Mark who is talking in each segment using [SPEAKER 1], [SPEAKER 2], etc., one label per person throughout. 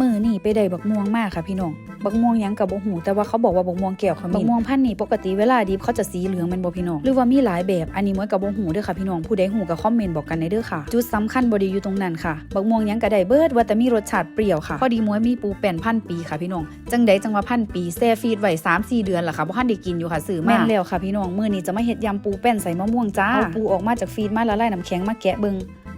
[SPEAKER 1] มือนี่ไปได้บักม่วงมากค่ะพี่น้อง บักม่วงหยังกับบ่หูแต่ว่าเขาบอกว่าบักม่วงแก้วขมิ้นบักม่วงพันธุ์นี้ปกติเวลาดิบเขาจะสีเหลืองแมันบ่พี่น้อง หรือว่ามีหลายแบบ อันนี้มวยกับบ่หูเด้อค่ะพี่น้อง ผู้ใดหูก็คอมเมนต์บอกกันในเด้อค่ะ จุดสำคัญบ่ดีอยู่ตรงนั้นค่ะ บักม่วงหยังก็ได้เบิดว่าแต่มีรสชาติเปรี้ยวค่ะ พอดีมวยมีปูแป้นพันปีค่ะพี่น้อง จังใดจังว่าพันปีแซ่ฟีดไว้3-4เดือนล่ะค่ะบ่ทันได้กินอยู่ค่ะซื้อมาแม่นแล้วค่ะพี่น้องมื้อนี้จะมาเฮ็ดยำปูแป้นใส่มะม่วงจ้าเอาปูออกมาจากฟีดมาละลายน้ำแข็งมาแกะเบิ่ง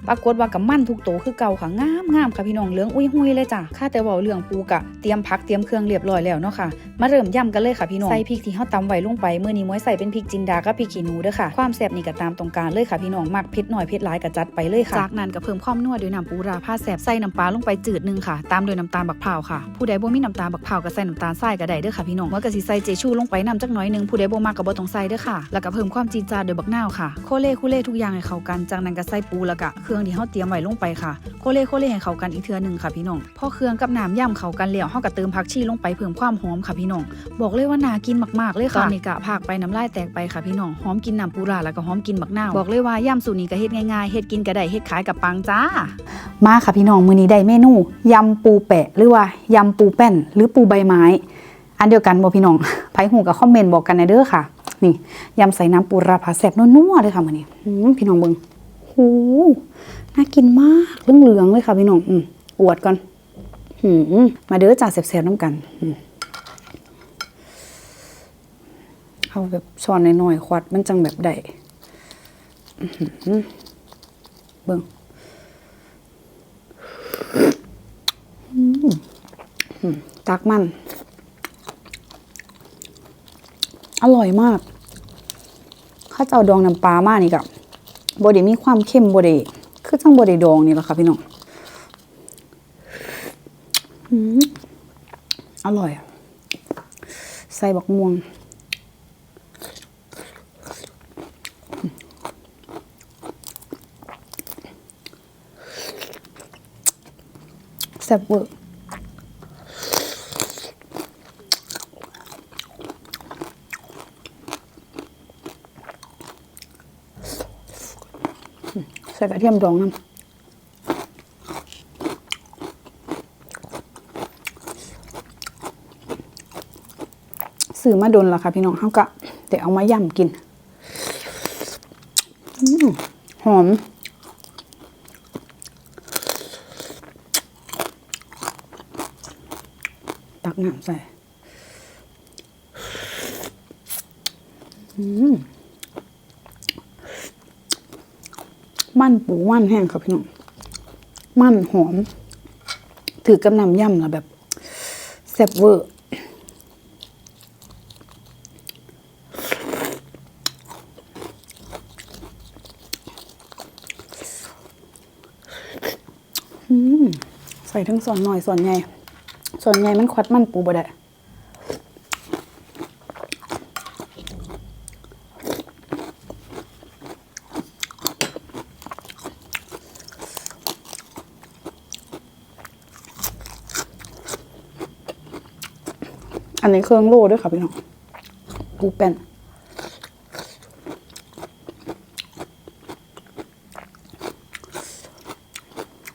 [SPEAKER 1] ปรากฏว่ากับมั่นทุกโตคือเก่าค่ะงามงามค่ะพี่น้องเหลืองอุ้ยหุยเลยจ้ะข้าแต่ว่าเรื่องปูกะเตรียมพักเตรียมเครื่องเรียบร้อยแล้วเนาะค่ะมาเริ่มย่ำกันเลยค่ะพี่น้องใส่พริกที่เฮาตำไว้ลงไปเมื้อนี้ม้วยใส่เป็นพริกจินดากับพริกขี้หนูเด้อค่ะ ความแซ่บนี่ก็ตามตรงกลารเลยค่ะพี่น้องมักเผ็ดหน่อยเผ็ดหลายก็จัดไปเลยค่ะจากนั้นก็เพิ่มความนัวด้วยน้ำปูราผ้าแซ่บใส่น้ำปลาลงไปจืดนึงค่ะ ตามด้วยน้ำตาลบักพร้าค่ะ ผู้ใดบ่มีน้ำตาลบักพร้าก็ใส่น้ำตาลทรายก็ได้เด้อค่ะพี่น้องม้วยก็สิใส่เจชูลงไปน้ำจักหน่อยนึงผู้ใดบ่มักก็บ่ต้องใส่เด้อค่ะ แล้วก็เพิ่มความจีดจาดด้วยบักนาวค่ะโคเล่คูเล่ทุกอย่างให้เข้ากันจากนั้นก็ใส่ปูแล้วก็เครื่องที่เฮาเตรียมไว้ลงไปค่ะ โคเล่โคเล่ให้เข้ากันอีกเทื่อหนึงค่ะพี่น้องพอเครื่องกับน้ำย่ำเข้ากันแล้วเฮาก็เติมผักชีลงไปเพิ่มความหอมค่ะพี่น้อง บอกเลยว่าน่ากินมากๆเลยค่ะตอนนี้กะภาคไปน้ำลายแตกไปค่ะพี่น้องหอมกินน้ำปูราแล้วก็หอมกินบักนาวบอกเลยว่าย่ำสูตรนี้ก็เฮ็ดง่ายๆเฮ็ดกินก็ได้เฮ็ดขายกับปังจ้า มาค่ะพี่น้องมื้อนี้ได้เมนูยำปูแปะหรือว่ายำปูแป้นหรือปูใบไม้ อันเดียวกันบ่พี่น้องไผหูกับคอมเมนต์บอกกันนเด้อค่ะ นี่ยำใส่น้ำปูราผาแซ่บนัวๆเลยค่ะมื้อนี้พี่น้องเบิ่ง หูน่ากินมากเหลืองๆเลยค่ะพี่น้องอืมอวดก่อนหืมมาเด้อจ้าแซ่บๆน้ำกันอเอาแบบช้อนน้อยๆควัดมันจังแบบได้เบิ่งอืมอืมตักมัน อร่อยมาก ข้าเจ้าดองน้ำปลามากนี่กับ บไดมีความเข้มบไดคือจังบไดดองนี่แหละค่ะพี่น้องอร่อยอะใส่บักม่วงแซ่บเวอร์ ใส่กระเทียมดองน้ำซื้อมาดนแล้วค่ะพี่น้องเขาก็แต่เอามาย่ำกินอหอม ตักน้ำใส่ อืม มันปูมันแห้งครับพี่น้องมันหอม ถือกำนำย่ำแล้วแบบแซ่บเวอร์ใส่ทั้งส่วนหน่อยส่วนใหญ่ส่วนใหญ่มันควัดมันปูบ่ได้ อันเครื่องโล่ด้วยค่ะพี่น้องปูเป็น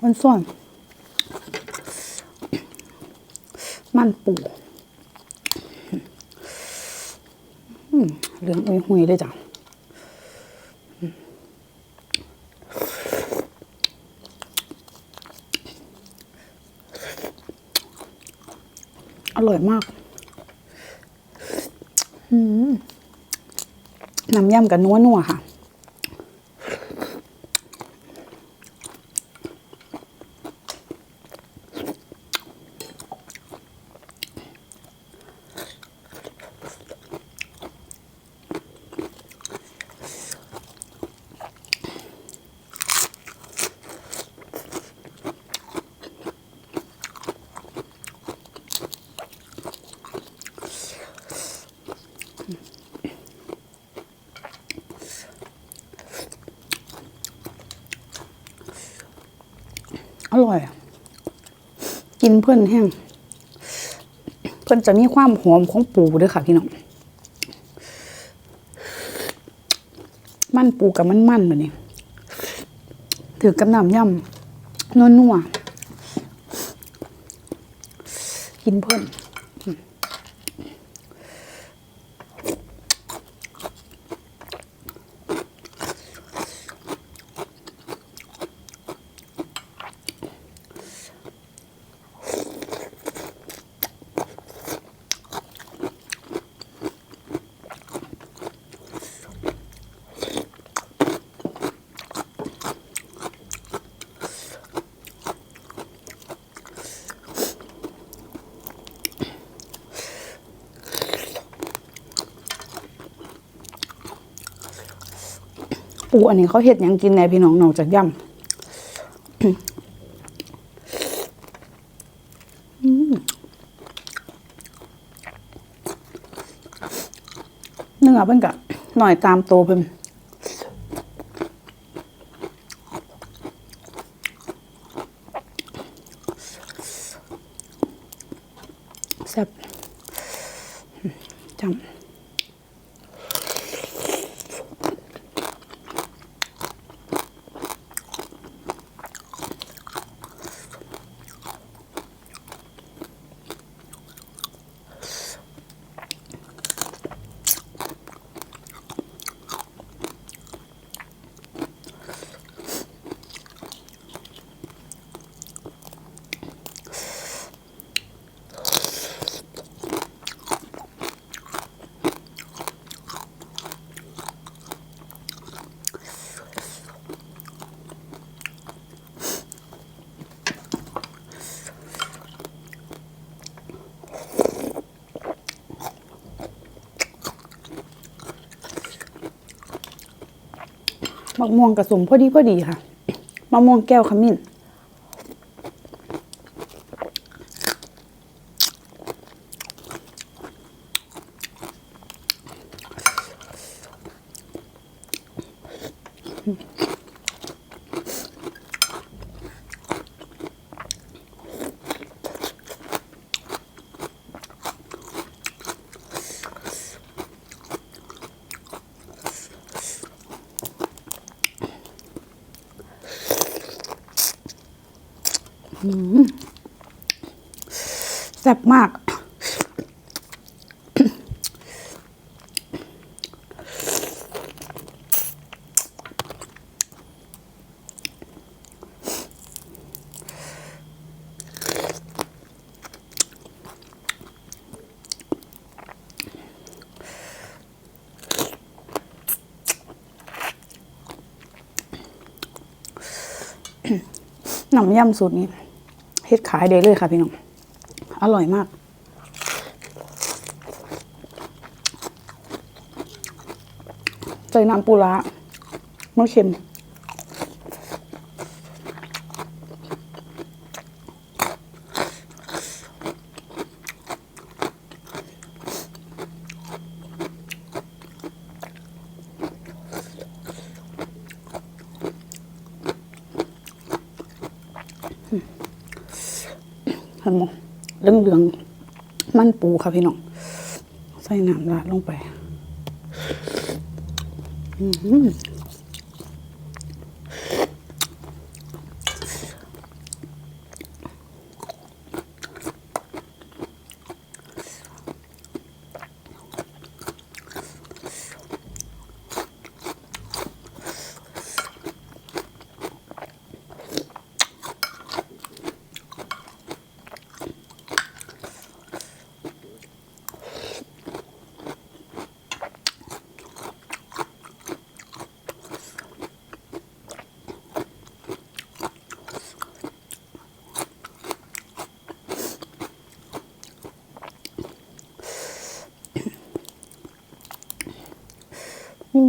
[SPEAKER 1] มันส่วน มันปูเหลืองอุยหุยเลยจ้ะอร่อยมาก อืมน้ำยำกับนัวนัวๆค่ะ อร่อยอะกินเพื่อนแห้ง เพื่อนจะมีความหอมของปูด้วยค่ะพี่น้อง มันปูกับมันมันแบบนี้ถือกับน้ำย่ำนัวนัวๆ
[SPEAKER 2] กินเพื่อน ปูอันนี้เขาเห็ดยังกินแน่พี่น้องนอกจากย่ำเนื้อเพิ่นกะหน่อยตามโตเพิ่นแซ่บจำ มะม่วงกระสมพอดีพอดีค่ะมะม่วงแก้วขมิ้นแซ่บมาก น้ำย่ำสูตรนี้เฮ็ดขายได้เลยค่ะพี่น้อง อร่อยมาก ใส่น้ำปูร้ามันเค็มเห็นไหม เหลืองเหลืองๆมันปูค่ะพี่น้อง ใส่น้ำราดลงไป อืม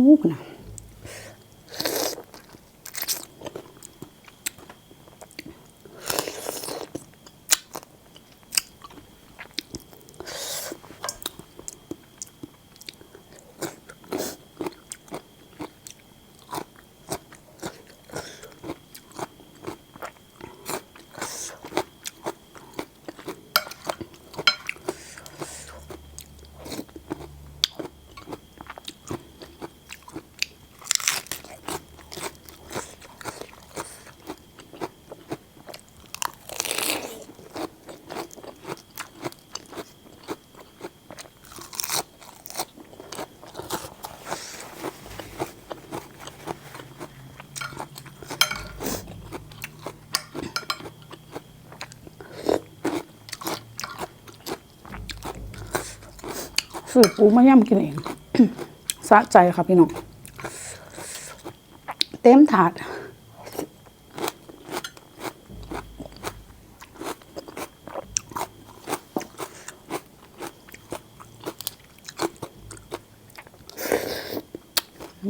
[SPEAKER 2] หื ออู้หูนะสืบปูมาย่ำกินเอง สะใจค่ะพี่น้อง เต็มถาด อ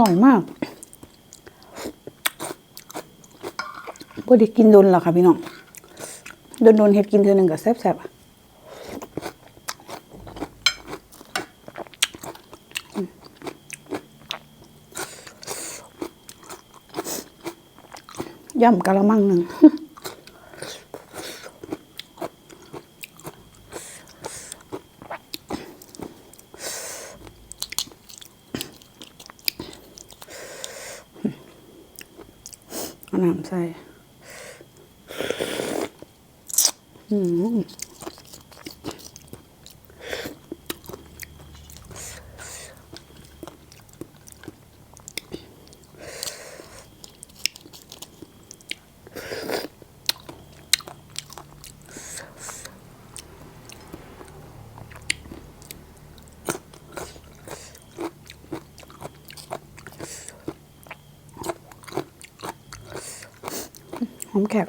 [SPEAKER 2] ร่อยมากพอดีกินโดนหรอค่ะพี่น้องโดนโดนเห็ดกินเธอหนึ่งกับแซ่บๆอะย่ำกะละมังหนึ่ง เอาน้ำใส่อืมหอ มแขก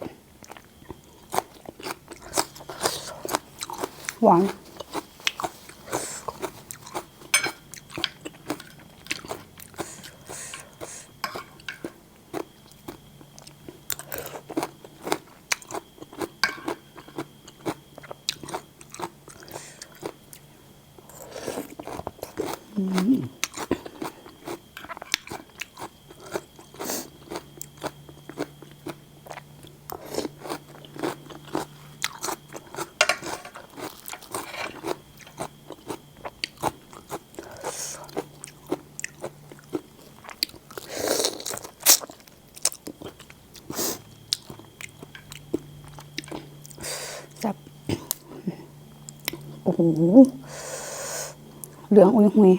[SPEAKER 2] หวาน เหลืองอุ้ยหุย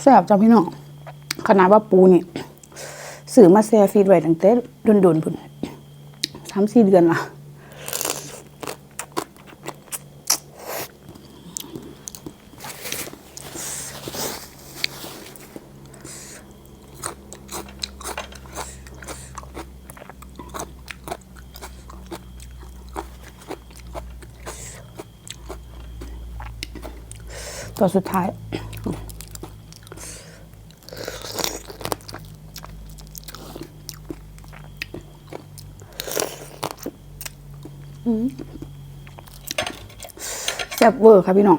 [SPEAKER 2] แซ่บจ้าพี่น้องขนาดว่าปูนี่สื่อมาแซ่ฟีดไว้ตั้งแต่โดนๆพุ่นสามสี่เดือนละ ตัวสุดท้าย แซ่บเวอร์ค่ะพี่น้อง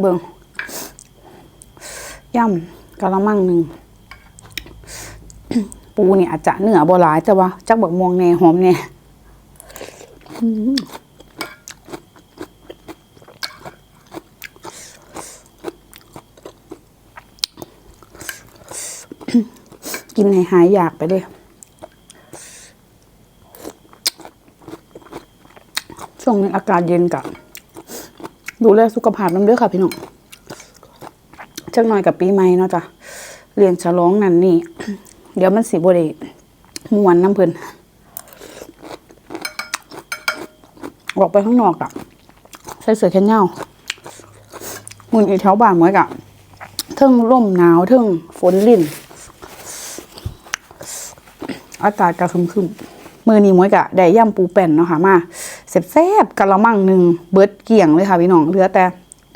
[SPEAKER 2] เบิงย่ำกะละมังหนึ่ง ปูเนี่ยอาจจะเนื้อบ่หลายแต่ว่าจักบักม่วงแน่หอมแน่ กินให้หายอยากไปเลยช่วงนี้อากาศเย็นกับดูแลสุขภาพน้ำเด้อค่ะพี่น้องจักหน่อยกับปีใหม่เนาะจ้ะเรียนฉลองนั่นนี่ เดี๋ยวมันสิบวได้มวนน้ำเพิ่นออกไปข้างนอกอะใส่เสื้อแขนยาวมุนอีแถวบ้านเหมือนกับเทิงร่มหนาวเทิงฝนลิ่น อากาศกะคึมๆมือนี้มวยกะได้ย่ำปูแป้นเนาะค่ะมาแซ่บๆกะละมังหนึ่งเบิดเกี่ยงเลยค่ะพี่น้องเหลือแต่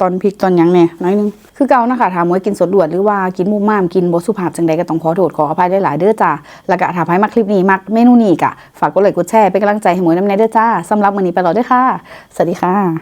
[SPEAKER 2] ตอนพริกตอนยังแหน่น้อยหนึงคือเก่านะคะถามมวยกินสดด่วนหรือว่ากินมุมม่ามกินบสุภาพจังใดก็ต้องขอโทษขออภัยได้หลายเด้อจ้าแล้วก็ถามให้มาคลิปนี้มักเมนูนี้กะฝากกดไลค์กดแชร์เป็นกำลังใจให้มวยน้ำในเด้อจ้าสำหรับวันนี้ไปแล้วเด้อค่ะ สวัสดีค่ะ